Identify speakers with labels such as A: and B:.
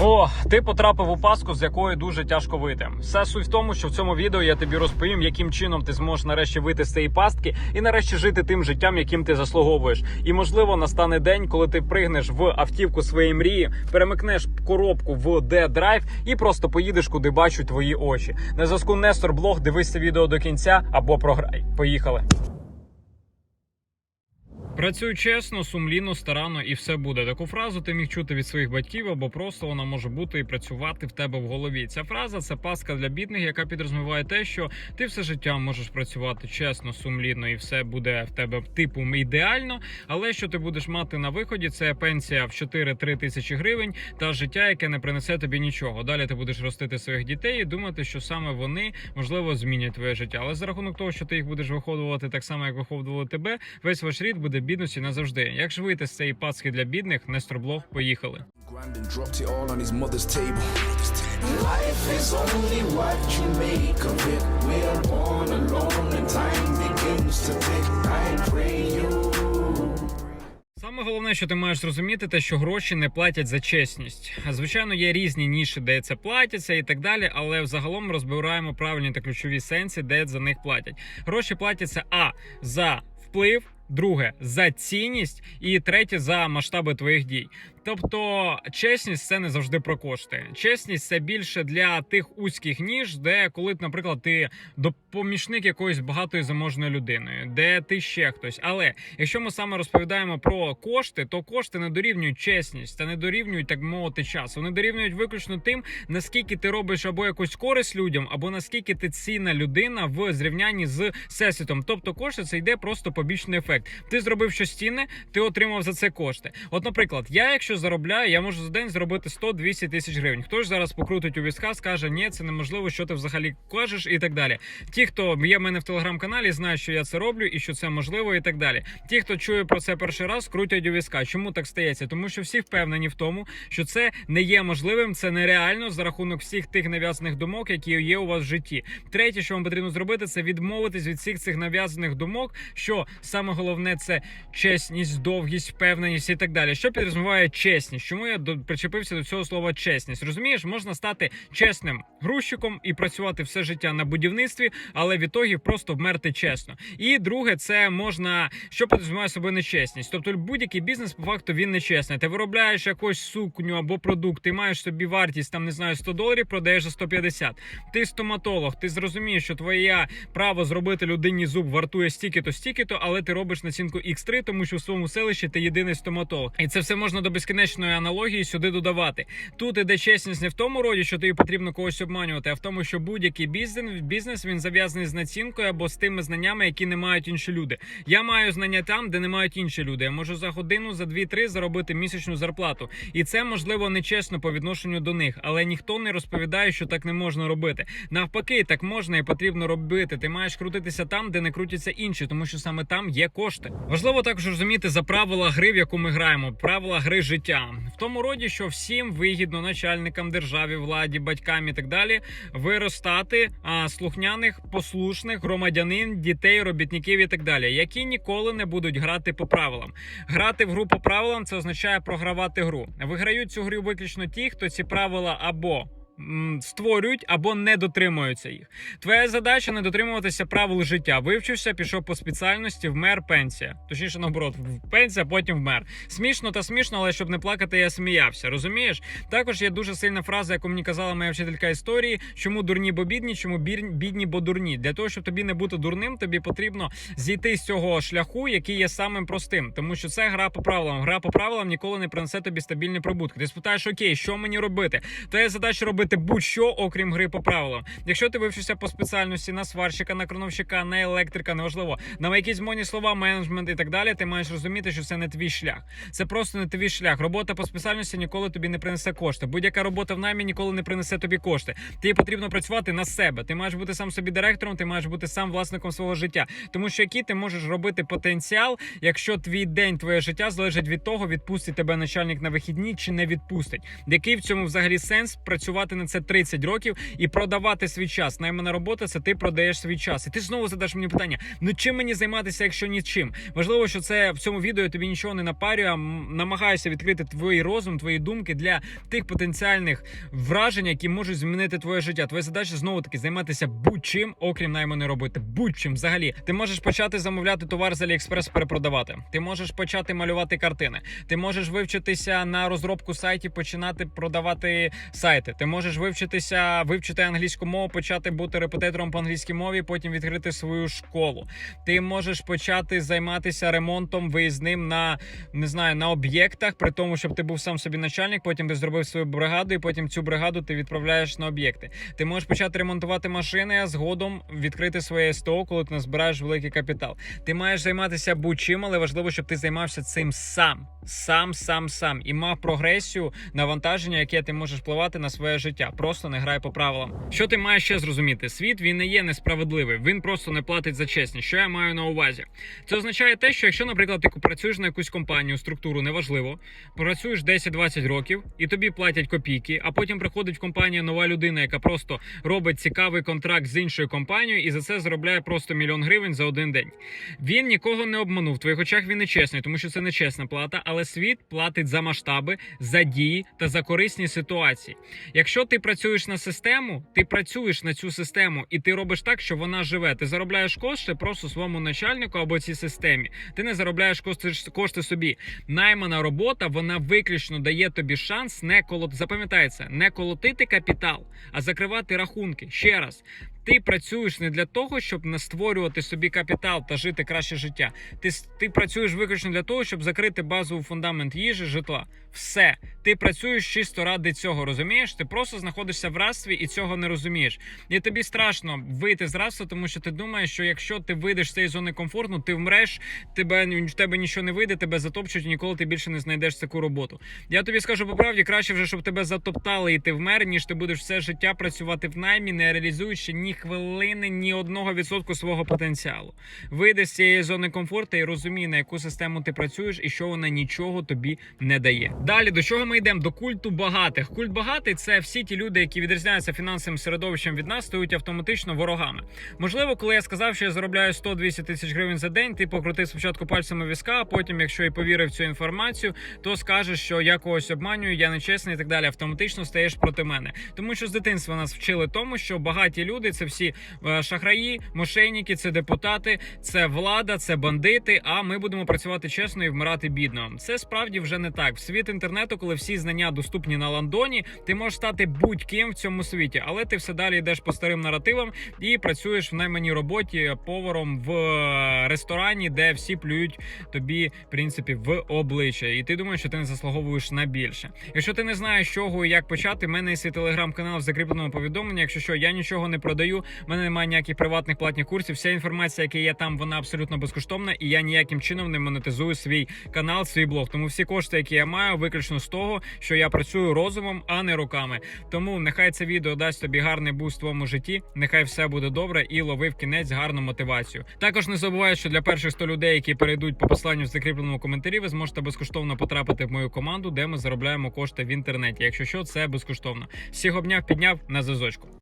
A: О, ти потрапив у паску, з якої дуже тяжко вийти. Все суть в тому, що в цьому відео я тобі розповім, яким чином ти зможеш нарешті вийти з цієї пастки і нарешті жити тим життям, яким ти заслуговуєш. І можливо настане день, коли ти пригнеш в автівку своєї мрії, перемикнеш коробку в D-Drive і просто поїдеш, куди бачать твої очі. На зв'язку Нестор Блог, дивись це відео до кінця або програй. Поїхали. Працюй чесно, сумлінно, старанно і все буде. Таку фразу ти міг чути від своїх батьків, або просто вона може бути і працювати в тебе в голові. Ця фраза це паска для бідних, яка підрозуміває те, що ти все життя можеш працювати чесно, сумлінно, і все буде в тебе типу ідеально. Але що ти будеш мати на виході, це пенсія в 4-3 тисячі гривень та життя, яке не принесе тобі нічого. Далі ти будеш ростити своїх дітей і думати, що саме вони можливо змінять твоє життя. Але за рахунок того, що ти їх будеш виходувати так само, як виходували тебе, весь ваш рід буде бідності назавжди. Як ж вийти з цієї пацки для бідних? Поїхали.
B: I pray you.
A: Саме головне, що ти маєш зрозуміти, те, що гроші не платять за чесність. Звичайно, є різні ніші, де це платяться і так далі, але взагалом розбираємо правильні та ключові сенси, де за них платять. Гроші платяться а за вплив. Друге за цінність, і третє за масштаби твоїх дій. Тобто, чесність це не завжди про кошти. Чесність це більше для тих узьких ніж, де коли, наприклад, ти допомічник якоїсь багатої заможної людини, де ти ще хтось. Але якщо ми саме розповідаємо про кошти, то кошти не дорівнюють чесність та не дорівнюють так мовити час. Вони дорівнюють виключно тим, наскільки ти робиш або якусь користь людям, або наскільки ти цінна людина в зрівнянні з всесвітом. Тобто, кошти це йде просто побічний ефект. Ти зробив щось цінне, ти отримав за це кошти. От, наприклад, я, якщо заробляю, я можу за день зробити 100-200 тисяч гривень. Хтось зараз покрутить у візка, скаже, ні, це неможливо, що ти взагалі кажеш, і так далі. Ті, хто є в мене в телеграм-каналі, знають, що я це роблю і що це можливо, і так далі. Ті, хто чує про це перший раз, крутять у візка. Чому так стається? Тому що всі впевнені в тому, що це не є можливим, це нереально за рахунок всіх тих нав'язаних думок, які є у вас в житті. Третє, що вам потрібно зробити, це відмовитись від всіх цих нав'язаних думок, що саме головне це чесність, довгість, впевненість і так далі. Що підрозуміває чесність? Чому я до причепився до цього слова чесність? Розумієш, можна стати чесним грузчиком і працювати все життя на будівництві, але в ітогі просто вмерти чесно. І друге, це можна що підрозуміває собою нечесність. Тобто будь-який бізнес по факту він нечесний. Ти виробляєш якусь сукню або продукт, ти маєш собі вартість там не знаю 100 доларів, продаєш за 150. Ти стоматолог, ти зрозумієш, що твоє право зробити людині зуб вартує стільки-то, стільки-то, але ти робиш націнку X3, тому що в своєму селищі ти єдиний стоматолог. І це все можна до безкінечної аналогії сюди додавати. Тут іде чесність не в тому роді, що тобі потрібно когось обманювати, а в тому, що будь-який бізнес бізнес він зав'язаний з націнкою або з тими знаннями, які не мають інші люди. Я маю знання там, де не мають інші люди. Я можу за годину, за дві-три заробити місячну зарплату, і це можливо нечесно по відношенню до них, але ніхто не розповідає, що так не можна робити. Навпаки, так можна і потрібно робити. Ти маєш крутитися там, де не крутяться інші, тому що саме там є кошти. Важливо також розуміти за правила гри, в яку ми граємо, правила гри життя в тому роді, що всім вигідно начальникам державі, владі, батькам і так далі виростати а, слухняних, послушних громадянин, дітей, робітників і так далі, які ніколи не будуть грати по правилам. Грати в гру по правилам це означає програвати гру. Виграють цю гру виключно ті, хто ці правила або створюють або не дотримуються їх. Твоя задача не дотримуватися правил життя. Вивчився, пішов по спеціальності, вмер пенсія. Точніше, наоборот, в- пенсія, потім вмер. Смішно та смішно, але щоб не плакати, я сміявся. Розумієш? Також є дуже сильна фраза, яку мені казала моя вчителька історії: чому дурні, бо бідні, чому бідні, бо дурні. Для того, щоб тобі не бути дурним, тобі потрібно зійти з цього шляху, який є самим простим, тому що це гра по правилам. Гра по правилам ніколи не принесе тобі стабільні прибутки. Ти спитаєш, окей, що мені робити? Твоя задача робити будь-що, окрім гри по правилам. Якщо ти вивчишся по спеціальності на сварщика, на крановщика, на електрика, неважливо, на якісь мовні слова, менеджмент і так далі, ти маєш розуміти, що це не твій шлях. Це просто не твій шлях. Робота по спеціальності ніколи тобі не принесе кошти. Будь-яка робота в наймі ніколи не принесе тобі кошти. Тобі потрібно працювати на себе. Ти маєш бути сам собі директором, ти маєш бути сам власником свого життя. Тому що який ти можеш робити потенціал, якщо твій день, твоє життя залежить від того, відпустить тебе начальник на вихідні чи не відпустить. Який в цьому взагалі сенс працювати на це 30 років і продавати свій час. Наймана робота це ти продаєш свій час. І ти знову задаш мені питання: ну чим мені займатися, якщо нічим? Важливо, що це в цьому відео тобі нічого не напарюю, а намагаюся відкрити твій розум, твої думки для тих потенціальних вражень, які можуть змінити твоє життя. Твоя задача знову таки займатися будь-чим, окрім найманої роботи. Будь-чим взагалі. Ти можеш почати замовляти товар з Аліекспрес, перепродавати. Ти можеш почати малювати картини. Ти можеш вивчитися на розробку сайтів, починати продавати сайти. Ти можеш вивчитися, вивчити англійську мову, почати бути репетитором по англійській мові, потім відкрити свою школу. Ти можеш почати займатися ремонтом виїзним на не знаю на об'єктах, при тому, щоб ти був сам собі начальник. Потім ти зробив свою бригаду, і потім цю бригаду ти відправляєш на об'єкти. Ти можеш почати ремонтувати машини, а згодом відкрити своє СТО, коли ти назбираєш великий капітал. Ти маєш займатися будь-чим, але важливо, щоб ти займався цим сам. Сам, сам, сам і мав прогресію навантаження, яке ти можеш впливати на своє життя. Просто не грай по правилам. Що ти маєш ще зрозуміти? Світ він не є несправедливий, він просто не платить за чесність. Що я маю на увазі? Це означає те, що якщо, наприклад, ти працюєш на якусь компанію, структуру, неважливо, працюєш 10-20 років і тобі платять копійки, а потім приходить в компанію нова людина, яка просто робить цікавий контракт з іншою компанією і за це заробляє просто мільйон гривень за один день. Він нікого не обманув. В твоїх очах він не чесний, тому що це не чесна плата, але світ платить за масштаби, за дії та за корисні ситуації. Якщо ти працюєш на систему, ти працюєш на цю систему і ти робиш так, що вона живе. Ти заробляєш кошти просто своєму начальнику або цій системі. Ти не заробляєш кошти, кошти собі. Наймана робота вона виключно дає тобі шанс не колот. Запам'ятається, не колотити капітал, а закривати рахунки. Ще раз. Ти працюєш не для того, щоб не створювати собі капітал та жити краще життя. Ти, ти працюєш виключно для того, щоб закрити базовий фундамент їжі, житла. Все. Ти працюєш чисто ради цього, розумієш? Ти просто знаходишся в рабстві і цього не розумієш. І тобі страшно вийти з рабства, тому що ти думаєш, що якщо ти вийдеш з цієї зони комфорту, ти вмреш, тебе в тебе нічого не вийде, тебе затопчуть, і ніколи ти більше не знайдеш таку роботу. Я тобі скажу по правді, краще вже, щоб тебе затоптали і ти вмер, ніж ти будеш все життя працювати в наймі, не реалізуючи ні хвилини, ні одного відсотку свого потенціалу. Вийди з цієї зони комфорту і розумій, на яку систему ти працюєш і що вона нічого тобі не дає. Далі до чого ми йдемо? До культу багатих. Культ багатий це всі ті люди, які відрізняються фінансовим середовищем від нас, стають автоматично ворогами. Можливо, коли я сказав, що я заробляю 100-200 тисяч гривень за день, ти покрутив спочатку пальцями візка, а потім, якщо і повірив в цю інформацію, то скажеш, що я когось обманюю, я нечесний і так далі. Автоматично стаєш проти мене. Тому що з дитинства нас вчили тому, що багаті люди це всі е, шахраї, мошенники, це депутати, це влада, це бандити. А ми будемо працювати чесно і вмирати бідно. Це справді вже не так. В світ інтернету, коли всі знання доступні на ландоні, ти можеш стати будь-ким в цьому світі, але ти все далі йдеш по старим наративам і працюєш в найманій роботі поваром в е, ресторані, де всі плюють тобі, в принципі, в обличчя. І ти думаєш, що ти не заслуговуєш на більше. Якщо ти не знаєш, чого і як почати, в мене є свій телеграм-канал в закріпленому повідомленні. Якщо що, я нічого не продаю, в мене немає ніяких приватних платних курсів. Вся інформація, яка є там, вона абсолютно безкоштовна, і я ніяким чином не монетизую свій канал, свій блог. Тому всі кошти, які я маю, виключно з того, що я працюю розумом, а не руками. Тому нехай це відео дасть тобі гарний буст в твоєму житті. Нехай все буде добре і лови в кінець гарну мотивацію. Також не забувай, що для перших 100 людей, які перейдуть по посланню в закріпленому коментарі, ви зможете безкоштовно потрапити в мою команду, де ми заробляємо кошти в інтернеті. Якщо що, це безкоштовно. Всіх обняв, підняв на зв'язочку.